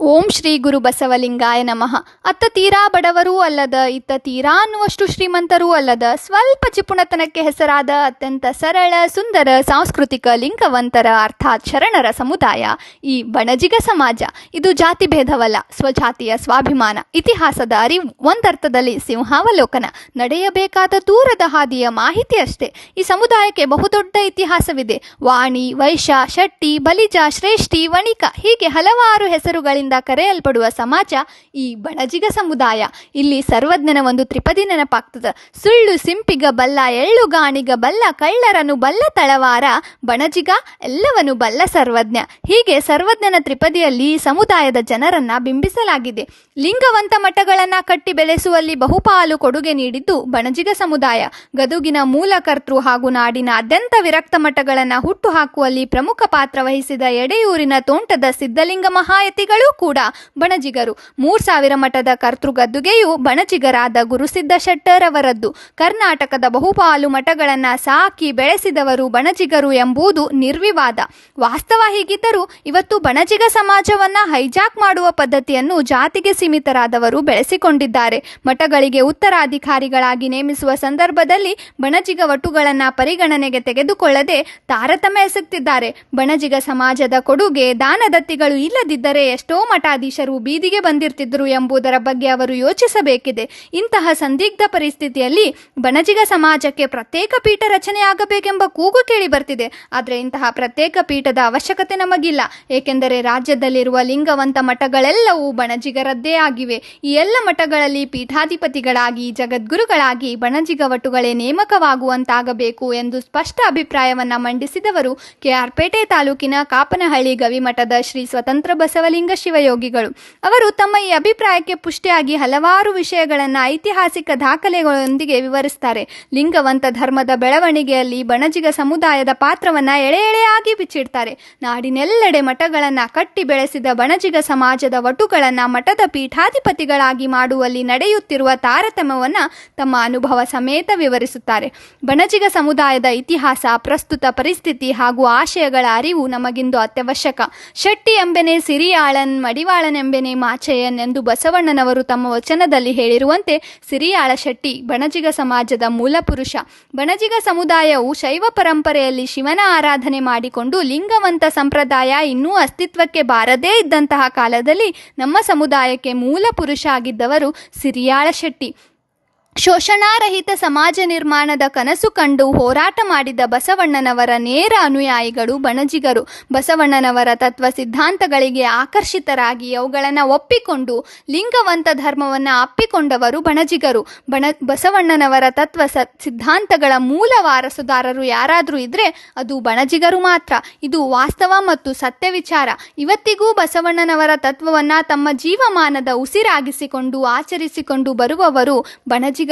ಓಂ ಶ್ರೀ ಗುರು ಬಸವಲಿಂಗಾಯ ನಮಃ. ಅತ್ತ ತೀರಾ ಬಡವರೂ ಅಲ್ಲದ, ಇತ್ತ ತೀರಾ ಅನ್ನುವಷ್ಟು ಶ್ರೀಮಂತರೂ ಅಲ್ಲದ, ಸ್ವಲ್ಪ ಚಿಪುಣತನಕ್ಕೆ ಹೆಸರಾದ ಅತ್ಯಂತ ಸರಳ, ಸುಂದರ, ಸಾಂಸ್ಕೃತಿಕ, ಲಿಂಗವಂತರ, ಅರ್ಥಾತ್ ಶರಣರ ಸಮುದಾಯ ಈ ಬಣಜಿಗ ಸಮಾಜ. ಇದು ಜಾತಿ ಭೇದವಲ್ಲ, ಸ್ವಜಾತಿಯ ಸ್ವಾಭಿಮಾನ, ಇತಿಹಾಸದ ಅರಿವು, ಒಂದರ್ಥದಲ್ಲಿ ಸಿಂಹಾವಲೋಕನ, ನಡೆಯಬೇಕಾದ ದೂರದ ಹಾದಿಯ ಮಾಹಿತಿ ಅಷ್ಟೇ. ಈ ಸಮುದಾಯಕ್ಕೆ ಬಹುದೊಡ್ಡ ಇತಿಹಾಸವಿದೆ. ವಾಣಿ ವೈಶ್ಯ ಶೆಟ್ಟಿ, ಬಲಿಜ, ಶ್ರೇಷ್ಠಿ, ವಣಿಕ ಹೀಗೆ ಹಲವಾರು ಹೆಸರುಗಳಿಂದ ಕರೆಯಲ್ಪಡುವ ಸಮಾಜ ಈ ಬಣಜಿಗ ಸಮುದಾಯ. ಇಲ್ಲಿ ಸರ್ವಜ್ಞನ ಒಂದು ತ್ರಿಪದಿ ನೆನಪಾಗ್ತದೆ. ಸುಳ್ಳು ಸಿಂಪಿಗ ಬಲ್ಲ ಎಳ್ಳುಗಾಣಿಗ ಬಲ್ಲ, ಕಳ್ಳರನು ಬಲ್ಲ ತಳವಾರ, ಬಣಜಿಗ ಎಲ್ಲವನು ಬಲ್ಲ ಸರ್ವಜ್ಞ. ಹೀಗೆ ಸರ್ವಜ್ಞನ ತ್ರಿಪದಿಯಲ್ಲಿ ಸಮುದಾಯದ ಜನರನ್ನ ಬಿಂಬಿಸಲಾಗಿದೆ. ಲಿಂಗವಂತ ಮಠಗಳನ್ನ ಕಟ್ಟಿ ಬೆಳೆಸುವಲ್ಲಿ ಬಹುಪಾಲು ಕೊಡುಗೆ ನೀಡಿದ್ದು ಬಣಜಿಗ ಸಮುದಾಯ. ಗದುಗಿನ ಮೂಲಕರ್ತೃ ಹಾಗೂ ನಾಡಿನ ಅತ್ಯಂತ ವಿರಕ್ತ ಮಠಗಳನ್ನ ಹುಟ್ಟು ಹಾಕುವಲ್ಲಿ ಪ್ರಮುಖ ಪಾತ್ರ ವಹಿಸಿದ ಎಡೆಯೂರಿನ ತೋಂಟದ ಸಿದ್ಧಲಿಂಗ ಮಹಾಯತಿಗಳೂ ಕೂಡ ಬಣಜಿಗರು. ಮೂರ್ ಸಾವಿರ ಮಠದ ಕರ್ತೃ ಗದ್ದುಗೆಯು ಬಣಜಿಗರಾದ ಗುರುಸಿದ್ಧ ಶೆಟ್ಟರವರದ್ದು. ಕರ್ನಾಟಕದ ಬಹುಪಾಲು ಮಠಗಳನ್ನು ಸಾಕಿ ಬೆಳೆಸಿದವರು ಬಣಜಿಗರು ಎಂಬುದು ನಿರ್ವಿವಾದ. ವಾಸ್ತವ ಹೀಗಿದ್ದರೂ ಇವತ್ತು ಬಣಜಿಗ ಸಮಾಜವನ್ನ ಹೈಜಾಕ್ ಮಾಡುವ ಪದ್ಧತಿಯನ್ನು ಜಾತಿಗೆ ಸೀಮಿತರಾದವರು ಬೆಳೆಸಿಕೊಂಡಿದ್ದಾರೆ. ಮಠಗಳಿಗೆ ಉತ್ತರಾಧಿಕಾರಿಗಳಾಗಿ ನೇಮಿಸುವ ಸಂದರ್ಭದಲ್ಲಿ ಬಣಜಿಗ ವಟುಗಳನ್ನ ಪರಿಗಣನೆಗೆ ತೆಗೆದುಕೊಳ್ಳದೆ ತಾರತಮ್ಯ ಎಸಗುತ್ತಿದ್ದಾರೆ ಬಣಜಿಗ ಸಮಾಜದ ಕೊಡುಗೆ ದಾನದತ್ತಿಗಳು ಇಲ್ಲದಿದ್ದರೆ ಎಷ್ಟೋ ಮಠಾಧೀಶರು ಬೀದಿಗೆ ಬಂದಿರ್ತಿದ್ರು ಎಂಬುದರ ಬಗ್ಗೆ ಅವರು ಯೋಚಿಸಬೇಕಿದೆ. ಇಂತಹ ಸಂದಿಗ್ಧ ಪರಿಸ್ಥಿತಿಯಲ್ಲಿ ಬಣಜಿಗ ಸಮಾಜಕ್ಕೆ ಪ್ರತ್ಯೇಕ ಪೀಠ ರಚನೆಯಾಗಬೇಕೆಂಬ ಕೂಗು ಕೇಳಿ ಬರ್ತಿದೆ. ಆದರೆ ಇಂತಹ ಪ್ರತ್ಯೇಕ ಪೀಠದ ಅವಶ್ಯಕತೆ ನಮಗಿಲ್ಲ. ಏಕೆಂದರೆ ರಾಜ್ಯದಲ್ಲಿರುವ ಲಿಂಗವಂತ ಮಠಗಳೆಲ್ಲವೂ ಬಣಜಿಗರದ್ದೇ ಆಗಿವೆ. ಈ ಎಲ್ಲ ಮಠಗಳಲ್ಲಿ ಪೀಠಾಧಿಪತಿಗಳಾಗಿ, ಜಗದ್ಗುರುಗಳಾಗಿ ಬಣಜಿಗ ವಟುಗಳೇ ನೇಮಕವಾಗುವಂತಾಗಬೇಕು ಎಂದು ಸ್ಪಷ್ಟ ಅಭಿಪ್ರಾಯವನ್ನ ಮಂಡಿಸಿದವರು ಕೆಆರ್ಪೇಟೆ ತಾಲೂಕಿನ ಕಾಪನಹಳ್ಳಿ ಗವಿಮಠದ ಶ್ರೀ ಸ್ವತಂತ್ರ ಬಸವಲಿಂಗ ಶಿವಯೋಗಿಗಳು ಅವರು ತಮ್ಮ ಈ ಅಭಿಪ್ರಾಯಕ್ಕೆ ಪುಷ್ಟಿಯಾಗಿ ಹಲವಾರು ವಿಷಯಗಳನ್ನು ಐತಿಹಾಸಿಕ ದಾಖಲೆಗಳೊಂದಿಗೆ ವಿವರಿಸ್ತಾರೆ. ಲಿಂಗವಂತ ಧರ್ಮದ ಬೆಳವಣಿಗೆಯಲ್ಲಿ ಬಣಜಿಗ ಸಮುದಾಯದ ಪಾತ್ರವನ್ನ ಎಳೆ ಎಳೆಯಾಗಿ ಬಿಚ್ಚಿಡ್ತಾರೆ. ನಾಡಿನೆಲ್ಲೆಡೆ ಮಠಗಳನ್ನು ಕಟ್ಟಿ ಬೆಳೆಸಿದ ಬಣಜಿಗ ಸಮಾಜದ ವಟುಗಳನ್ನು ಮಠದ ಪೀಠಾಧಿಪತಿಗಳಾಗಿ ಮಾಡುವಲ್ಲಿ ನಡೆಯುತ್ತಿರುವ ತಾರತಮ್ಯವನ್ನು ತಮ್ಮ ಅನುಭವ ಸಮೇತ ವಿವರಿಸುತ್ತಾರೆ. ಬಣಜಿಗ ಸಮುದಾಯದ ಇತಿಹಾಸ, ಪ್ರಸ್ತುತ ಪರಿಸ್ಥಿತಿ ಹಾಗೂ ಆಶಯಗಳ ಅರಿವು ನಮಗಿಂದು ಅತ್ಯವಶ್ಯಕ. ಶೆಟ್ಟಿ ಎಂಬೆನೆ ಸಿರಿಯಾಳನ್ ಮಡಿವಾಳನೆಂಬೆನೆ ಮಾಚಯ್ಯನ್ ಎಂದು ಬಸವಣ್ಣನವರು ತಮ್ಮ ವಚನದಲ್ಲಿ ಹೇಳಿರುವಂತೆ ಸಿರಿಯಾಳ ಶೆಟ್ಟಿ ಬಣಜಿಗ ಸಮಾಜದ ಮೂಲ ಪುರುಷ. ಬಣಜಿಗ ಸಮುದಾಯವು ಶೈವ ಪರಂಪರೆಯಲ್ಲಿ ಶಿವನ ಆರಾಧನೆ ಮಾಡಿಕೊಂಡು ಲಿಂಗವಂತ ಸಂಪ್ರದಾಯ ಇನ್ನೂ ಅಸ್ತಿತ್ವಕ್ಕೆ ಬಾರದೇ ಇದ್ದಂತಹ ಕಾಲದಲ್ಲಿ ನಮ್ಮ ಸಮುದಾಯಕ್ಕೆ ಮೂಲ ಪುರುಷ ಆಗಿದ್ದವರು ಸಿರಿಯಾಳ ಶೆಟ್ಟಿ ಶೋಷಣಾರಹಿತ ಸಮಾಜ ನಿರ್ಮಾಣದ ಕನಸು ಕಂಡು ಹೋರಾಟ ಮಾಡಿದ ಬಸವಣ್ಣನವರ ನೇರ ಅನುಯಾಯಿಗಳು ಬಣಜಿಗರು. ಬಸವಣ್ಣನವರ ತತ್ವ ಸಿದ್ಧಾಂತಗಳಿಗೆ ಆಕರ್ಷಿತರಾಗಿ ಅವುಗಳನ್ನು ಒಪ್ಪಿಕೊಂಡು ಲಿಂಗವಂತ ಧರ್ಮವನ್ನು ಅಪ್ಪಿಕೊಂಡವರು ಬಣಜಿಗರು. ಬಣ, ಬಸವಣ್ಣನವರ ತತ್ವ ಸಿದ್ಧಾಂತಗಳ ಮೂಲ ವಾರಸುದಾರರು ಯಾರಾದರೂ ಇದ್ರೆ ಅದು ಬಣಜಿಗರು ಮಾತ್ರ. ಇದು ವಾಸ್ತವ ಮತ್ತು ಸತ್ಯ ವಿಚಾರ. ಇವತ್ತಿಗೂ ಬಸವಣ್ಣನವರ ತತ್ವವನ್ನು ತಮ್ಮ ಜೀವಮಾನದ ಉಸಿರಾಗಿಸಿಕೊಂಡು ಆಚರಿಸಿಕೊಂಡು ಬರುವವರು ಬಣಜಿಗರು.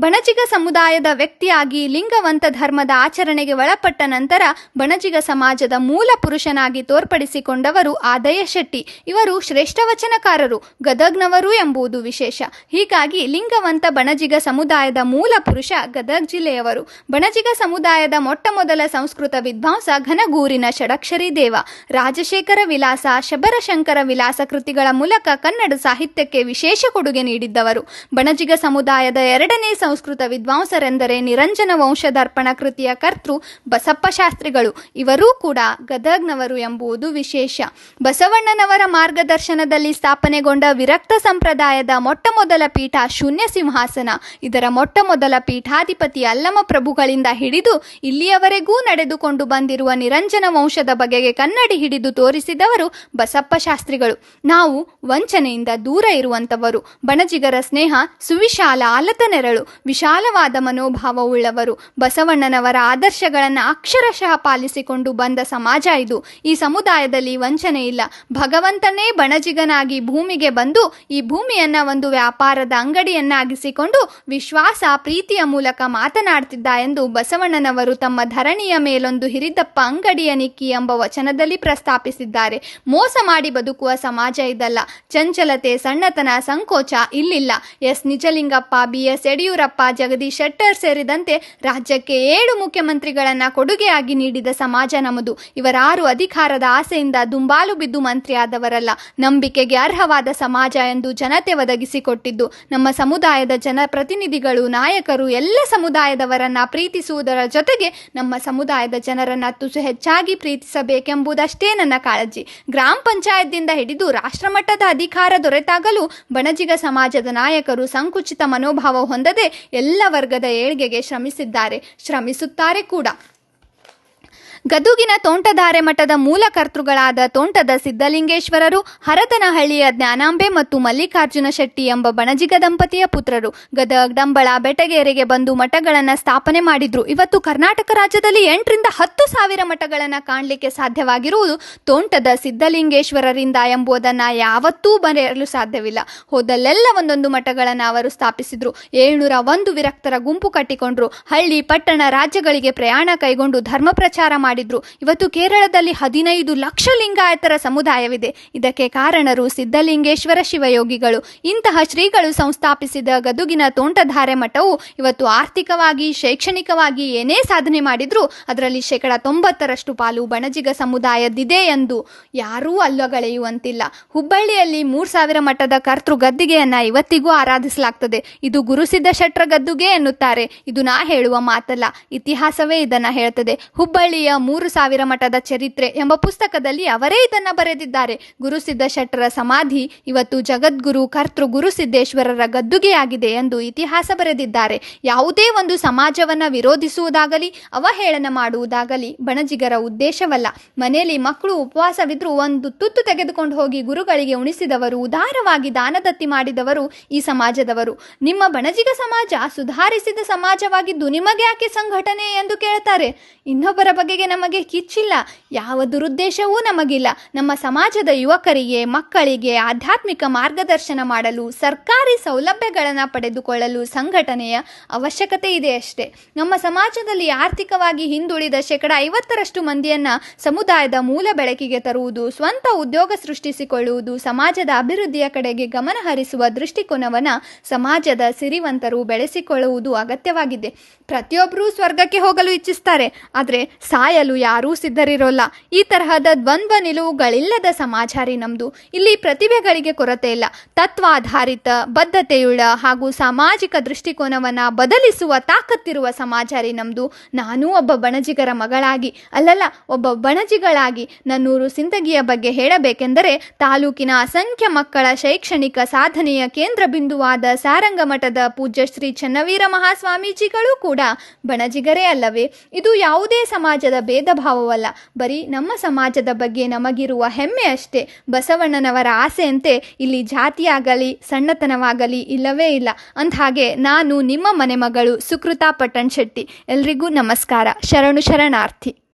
ಬಣಜಿಗ ಸಮುದಾಯದ ವ್ಯಕ್ತಿಯಾಗಿ ಲಿಂಗವಂತ ಧರ್ಮದ ಆಚರಣೆಗೆ ಒಳಪಟ್ಟ ನಂತರ ಬಣಜಿಗ ಸಮಾಜದ ಮೂಲ ಪುರುಷನಾಗಿ ತೋರ್ಪಡಿಸಿಕೊಂಡವರು ಆದಯ ಶೆಟ್ಟಿ. ಇವರು ಶ್ರೇಷ್ಠ ವಚನಕಾರರು, ಗದಗ್ನವರು ಎಂಬುದು ವಿಶೇಷ. ಹೀಗಾಗಿ ಲಿಂಗವಂತ ಬಣಜಿಗ ಸಮುದಾಯದ ಮೂಲ ಪುರುಷ ಗದಗ್ ಜಿಲ್ಲೆಯವರು. ಬಣಜಿಗ ಸಮುದಾಯದ ಮೊಟ್ಟಮೊದಲ ಸಂಸ್ಕೃತ ವಿದ್ವಾಂಸ ಘನಗೂರಿನ ಷಡಕ್ಷರಿ ದೇವ. ರಾಜಶೇಖರ ವಿಲಾಸ, ಶಬರಶಂಕರ ವಿಲಾಸ ಕೃತಿಗಳ ಮೂಲಕ ಕನ್ನಡ ಸಾಹಿತ್ಯಕ್ಕೆ ವಿಶೇಷ ಕೊಡುಗೆ ನೀಡಿದ್ದವರು. ಬಣಜಿಗ ಸಮುದಾಯದ ಎರಡನೇ ಸಂಸ್ಕೃತ ವಿದ್ವಾಂಸರೆಂದರೆ ನಿರಂಜನ ವಂಶದರ್ಪಣ ಕೃತಿಯ ಕರ್ತೃ ಬಸಪ್ಪ ಶಾಸ್ತ್ರಿಗಳು. ಇವರೂ ಕೂಡ ಗದಗ್ನವರು ಎಂಬುದು ವಿಶೇಷ. ಬಸವಣ್ಣನವರ ಮಾರ್ಗದರ್ಶನದಲ್ಲಿ ಸ್ಥಾಪನೆಗೊಂಡ ವಿರಕ್ತ ಸಂಪ್ರದಾಯದ ಮೊಟ್ಟಮೊದಲ ಪೀಠ ಶೂನ್ಯ ಸಿಂಹಾಸನ. ಇದರ ಮೊಟ್ಟಮೊದಲ ಪೀಠಾಧಿಪತಿ ಅಲ್ಲಮ ಪ್ರಭುಗಳಿಂದ ಹಿಡಿದು ಇಲ್ಲಿಯವರೆಗೂ ನಡೆದುಕೊಂಡು ಬಂದಿರುವ ನಿರಂಜನ ವಂಶದ ಬಗೆಗೆ ಕನ್ನಡಿ ಹಿಡಿದು ತೋರಿಸಿದವರು ಬಸಪ್ಪ ಶಾಸ್ತ್ರಿಗಳು. ನಾವು ವಂಚನೆಯಿಂದ ದೂರ ಇರುವಂತವರು ಬಣಜಿಗರ ಸ್ನೇಹ ಸುವಿಶಾಲ ಆಲತ ನೆರಳು, ವಿಶಾಲವಾದ ಮನೋಭಾವವುಳ್ಳವರು. ಬಸವಣ್ಣನವರ ಆದರ್ಶಗಳನ್ನು ಅಕ್ಷರಶಃ ಪಾಲಿಸಿಕೊಂಡು ಬಂದ ಸಮಾಜ ಇದು. ಈ ಸಮುದಾಯದಲ್ಲಿ ವಂಚನೆ ಇಲ್ಲ. ಭಗವಂತನೇ ಬಣಜಿಗನಾಗಿ ಭೂಮಿಗೆ ಬಂದು ಈ ಭೂಮಿಯನ್ನ ಒಂದು ವ್ಯಾಪಾರದ ಅಂಗಡಿಯನ್ನಾಗಿಸಿಕೊಂಡು ವಿಶ್ವಾಸ, ಪ್ರೀತಿಯ ಮೂಲಕ ಮಾತನಾಡ್ತಿದ್ದ ಎಂದು ಬಸವಣ್ಣನವರು ತಮ್ಮ ಧರಣಿಯ ಮೇಲೊಂದು ಹಿರಿದಪ್ಪ ಅಂಗಡಿಯ ನಿಕ್ಕಿ ಎಂಬ ವಚನದಲ್ಲಿ ಪ್ರಸ್ತಾಪಿಸಿದ್ದಾರೆ. ಮೋಸ ಮಾಡಿ ಬದುಕುವ ಸಮಾಜ ಇದಲ್ಲ. ಚಂಚಲತೆ, ಸಣ್ಣತನ, ಸಂಕೋಚ ಇಲ್ಲಿಲ್ಲ. S. Nijalingappa, B. B S Yediyurappa, Jagadish Shettar ಸೇರಿದಂತೆ ರಾಜ್ಯಕ್ಕೆ ಏಳು ಮುಖ್ಯಮಂತ್ರಿಗಳನ್ನ ಕೊಡುಗೆಯಾಗಿ ನೀಡಿದ ಸಮಾಜ ನಮ್ಮದು. ಇವರಾರು ಅಧಿಕಾರದ ಆಸೆಯಿಂದ ದುಂಬಾಲು ಬಿದ್ದು ಮಂತ್ರಿಯಾದವರಲ್ಲ. ನಂಬಿಕೆಗೆ ಅರ್ಹವಾದ ಸಮಾಜ ಎಂದು ಜನತೆ ಒದಗಿಸಿಕೊಟ್ಟಿದ್ದು. ನಮ್ಮ ಸಮುದಾಯದ ಜನಪ್ರತಿನಿಧಿಗಳು, ನಾಯಕರು ಎಲ್ಲ ಸಮುದಾಯದವರನ್ನ ಪ್ರೀತಿಸುವುದರ ಜೊತೆಗೆ ನಮ್ಮ ಸಮುದಾಯದ ಜನರನ್ನ ತುಸು ಹೆಚ್ಚಾಗಿ ಪ್ರೀತಿಸಬೇಕೆಂಬುದಷ್ಟೇ ನನ್ನ ಕಾಳಜಿ. ಗ್ರಾಮ ಪಂಚಾಯತ್ದಿಂದ ಹಿಡಿದು ರಾಷ್ಟ್ರಮಟ್ಟದ ಅಧಿಕಾರ ದೊರೆತಾಗಲೂ ಬಣಜಿಗ ಸಮಾಜದ ನಾಯಕರು ಸಂಕುಚಿತ ಮನೋಭಾವ ಹೊಂದದೆ ಎಲ್ಲ ವರ್ಗದ ಏಳ್ಗೆಗೆ ಶ್ರಮಿಸಿದ್ದಾರೆ. ಶ್ರಮಿಸುತ್ತಾರೆ ಕೂಡ. ಗದುಗಿನ ತೋಂಟದಾರೆ ಮಠದ ಮೂಲ ಕರ್ತೃಗಳಾದ ತೋಂಟದ ಸಿದ್ದಲಿಂಗೇಶ್ವರರು ಹರತನಹಳ್ಳಿಯ ಜ್ಞಾನಾಂಬೆ ಮತ್ತು ಮಲ್ಲಿಕಾರ್ಜುನ ಶೆಟ್ಟಿ ಎಂಬ ಬಣಜಿಗ ದಂಪತಿಯ ಪುತ್ರರು. ಗದಗ್ ಡಂಬಳ ಬೆಟಗೇರಿಗೆ ಬಂದು ಮಠಗಳನ್ನು ಸ್ಥಾಪನೆ ಮಾಡಿದ್ರು. ಇವತ್ತು ಕರ್ನಾಟಕ ರಾಜ್ಯದಲ್ಲಿ ಎಂಟರಿಂದ ಹತ್ತು ಸಾವಿರ ಮಠಗಳನ್ನು ಕಾಣಲಿಕ್ಕೆ ಸಾಧ್ಯವಾಗಿರುವುದು ತೋಂಟದ ಸಿದ್ದಲಿಂಗೇಶ್ವರರಿಂದ ಎಂಬುದನ್ನು ಯಾವತ್ತೂ ಬರೆಯಲು ಸಾಧ್ಯವಿಲ್ಲ. ಹೋದಲ್ಲೆಲ್ಲ ಒಂದೊಂದು ಮಠಗಳನ್ನು ಅವರು ಸ್ಥಾಪಿಸಿದ್ರು. ಏಳ್ನೂರ ಒಂದು ವಿರಕ್ತರ ಗುಂಪು ಕಟ್ಟಿಕೊಂಡ್ರು. ಹಳ್ಳಿ, ಪಟ್ಟಣ ರಾಜ್ಯಗಳಿಗೆ ಪ್ರಯಾಣ ಕೈಗೊಂಡು ಧರ್ಮ ಪ್ರಚಾರ ಮಾಡಿದ್ರು. ಇವತ್ತು ಕೇರಳದಲ್ಲಿ ಹದಿನೈದು ಲಕ್ಷ ಲಿಂಗಾಯತರ ಸಮುದಾಯವಿದೆ. ಇದಕ್ಕೆ ಕಾರಣರು ಸಿದ್ಧಲಿಂಗೇಶ್ವರ ಶಿವಯೋಗಿಗಳು. ಇಂತಹ ಶ್ರೀಗಳು ಸಂಸ್ಥಾಪಿಸಿದ ಗದುಗಿನ ತೋಂಟಧಾರೆ ಮಠವು ಇವತ್ತು ಆರ್ಥಿಕವಾಗಿ, ಶೈಕ್ಷಣಿಕವಾಗಿ ಏನೇ ಸಾಧನೆ ಮಾಡಿದ್ರೂ ಅದರಲ್ಲಿ ಶೇಕಡ ತೊಂಬತ್ತರಷ್ಟು ಪಾಲು ಬಣಜಿಗ ಸಮುದಾಯದಿದೆ ಎಂದು ಯಾರೂ ಅಲ್ಲಗಳೆಯುವಂತಿಲ್ಲ. ಹುಬ್ಬಳ್ಳಿಯಲ್ಲಿ ಮೂರ್ ಸಾವಿರ ಮಠದ ಕರ್ತೃ ಗದ್ದಿಗೆಯನ್ನ ಇವತ್ತಿಗೂ ಆರಾಧಿಸಲಾಗ್ತದೆ. ಇದು ಗುರುಸಿದ್ಧ ಶಟ್ರ ಗದ್ದುಗೆ ಎನ್ನುತ್ತಾರೆ. ಇದು ನಾ ಹೇಳುವ ಮಾತಲ್ಲ. ಇತಿಹಾಸವೇ ಇದನ್ನ ಹೇಳ್ತದೆ. ಹುಬ್ಬಳ್ಳಿಯ ಮೂರು ಸಾವಿರ ಮಠದ ಚರಿತ್ರೆ ಎಂಬ ಪುಸ್ತಕದಲ್ಲಿ ಅವರೇ ಇದನ್ನ ಬರೆದಿದ್ದಾರೆ. ಗುರುಸಿದ್ಧ ಶೆಟ್ಟರ ಸಮಾಧಿ ಇವತ್ತು ಜಗದ್ಗುರು ಕರ್ತೃ ಗುರುಸಿದ್ದೇಶ್ವರರ ಗದ್ದುಗೆಯಾಗಿದೆ ಎಂದು ಇತಿಹಾಸ ಬರೆದಿದ್ದಾರೆ. ಯಾವುದೇ ಒಂದು ಸಮಾಜವನ್ನ ವಿರೋಧಿಸುವುದಾಗಲಿ, ಅವಹೇಳನ ಮಾಡುವುದಾಗಲಿ ಬಣಜಿಗರ ಉದ್ದೇಶವಲ್ಲ. ಮನೆಯಲ್ಲಿ ಮಕ್ಕಳು ಉಪವಾಸವಿದ್ರೂ ಒಂದು ತುತ್ತು ತೆಗೆದುಕೊಂಡು ಹೋಗಿ ಗುರುಗಳಿಗೆ ಉಣಿಸಿದವರು, ಉದಾರವಾಗಿ ದಾನದತ್ತಿ ಮಾಡಿದವರು ಈ ಸಮಾಜದವರು. ನಿಮ್ಮ ಬಣಜಿಗ ಸಮಾಜ ಸುಧಾರಿಸಿದ ಸಮಾಜವಾಗಿದ್ದು ನಿಮಗೆ ಯಾಕೆ ಸಂಘಟನೆ ಎಂದು ಕೇಳ್ತಾರೆ? ಇನ್ನೊಬ್ಬರ ಬಗೆಗೆ ನಮಗೆ ಕಿಚ್ಚಿಲ್ಲ, ಯಾವ ದುರುದ್ದೇಶವೂ ನಮಗಿಲ್ಲ. ನಮ್ಮ ಸಮಾಜದ ಯುವಕರಿಗೆ, ಮಕ್ಕಳಿಗೆ ಆಧ್ಯಾತ್ಮಿಕ ಮಾರ್ಗದರ್ಶನ ಮಾಡಲು, ಸರ್ಕಾರಿ ಸೌಲಭ್ಯಗಳನ್ನು ಪಡೆದುಕೊಳ್ಳಲು ಸಂಘಟನೆಯ ಅವಶ್ಯಕತೆ ಇದೆ ಅಷ್ಟೇ. ನಮ್ಮ ಸಮಾಜದಲ್ಲಿ ಆರ್ಥಿಕವಾಗಿ ಹಿಂದುಳಿದ ಶೇಕಡ ಐವತ್ತರಷ್ಟು ಮಂದಿಯನ್ನು ಸಮುದಾಯದ ಮೂಲ ಬೆಳಕಿಗೆ ತರುವುದು, ಸ್ವಂತ ಉದ್ಯೋಗ ಸೃಷ್ಟಿಸಿಕೊಳ್ಳುವುದು, ಸಮಾಜದ ಅಭಿವೃದ್ಧಿಯ ಕಡೆಗೆ ಗಮನ ಹರಿಸುವ ದೃಷ್ಟಿಕೋನವನ್ನ ಸಮಾಜದ ಸಿರಿವಂತರು ಬೆಳೆಸಿಕೊಳ್ಳುವುದು ಅಗತ್ಯವಾಗಿದೆ. ಪ್ರತಿಯೊಬ್ಬರೂ ಸ್ವರ್ಗಕ್ಕೆ ಹೋಗಲು ಇಚ್ಛಿಸ್ತಾರೆ, ಆದರೆ ಸಾಯಲು ಯಾರೂ ಸಿದ್ಧರಿರೋಲ್ಲ. ಈ ತರಹದ ದ್ವಂದ್ವ ನಿಲುವುಗಳಿಲ್ಲದ ಸಮಾಜ ರೀ ನಮ್ಮದು ಇಲ್ಲಿ ಪ್ರತಿಭೆಗಳಿಗೆ ಕೊರತೆ ಇಲ್ಲ. ತತ್ವಾಧಾರಿತ, ಬದ್ಧತೆಯುಳ್ಳ ಹಾಗೂ ಸಾಮಾಜಿಕ ದೃಷ್ಟಿಕೋನವನ್ನು ಬದಲಿಸುವ ತಾಕತ್ತಿರುವ ಸಮಾಜ ರೀ ನಮ್ಮದು ನಾನೂ ಒಬ್ಬ ಬಣಜಿಗರ ಮಗಳಾಗಿ, ಅಲ್ಲಲ್ಲ, ಒಬ್ಬ ಬಣಜಿಗಳಾಗಿ ನನ್ನೂರು ಸಿಂದಗಿಯ ಬಗ್ಗೆ ಹೇಳಬೇಕೆಂದರೆ ತಾಲೂಕಿನ ಅಸಂಖ್ಯ ಮಕ್ಕಳ ಶೈಕ್ಷಣಿಕ ಸಾಧನೆಯ ಕೇಂದ್ರ ಬಿಂದುವಾದ ಸಾರಂಗ ಮಠದ ಪೂಜ್ಯ ಶ್ರೀ ಚನ್ನವೀರ ಮಹಾಸ್ವಾಮೀಜಿಗಳು ಕೂಡ ಬಣಜಿಗರೇ ಅಲ್ಲವೇ? ಇದು ಯಾವುದೇ ಸಮಾಜದ ಭೇದ ಭಾವವಲ್ಲ ಬರೀ ನಮ್ಮ ಸಮಾಜದ ಬಗ್ಗೆ ನಮಗಿರುವ ಹೆಮ್ಮೆ ಅಷ್ಟೇ. ಬಸವಣ್ಣನವರ ಆಸೆಯಂತೆ ಇಲ್ಲಿ ಜಾತಿಯಾಗಲಿ, ಸಣ್ಣತನವಾಗಲಿ ಇಲ್ಲವೇ ಇಲ್ಲ. ಅಂದಹಾಗೆ ನಾನು ನಿಮ್ಮ ಮನೆ ಮಗಳು ಸುಕೃತಾ ಪಟ್ಟಣ್ ಶೆಟ್ಟಿ ಎಲ್ರಿಗೂ ನಮಸ್ಕಾರ. ಶರಣು ಶರಣಾರ್ಥಿ.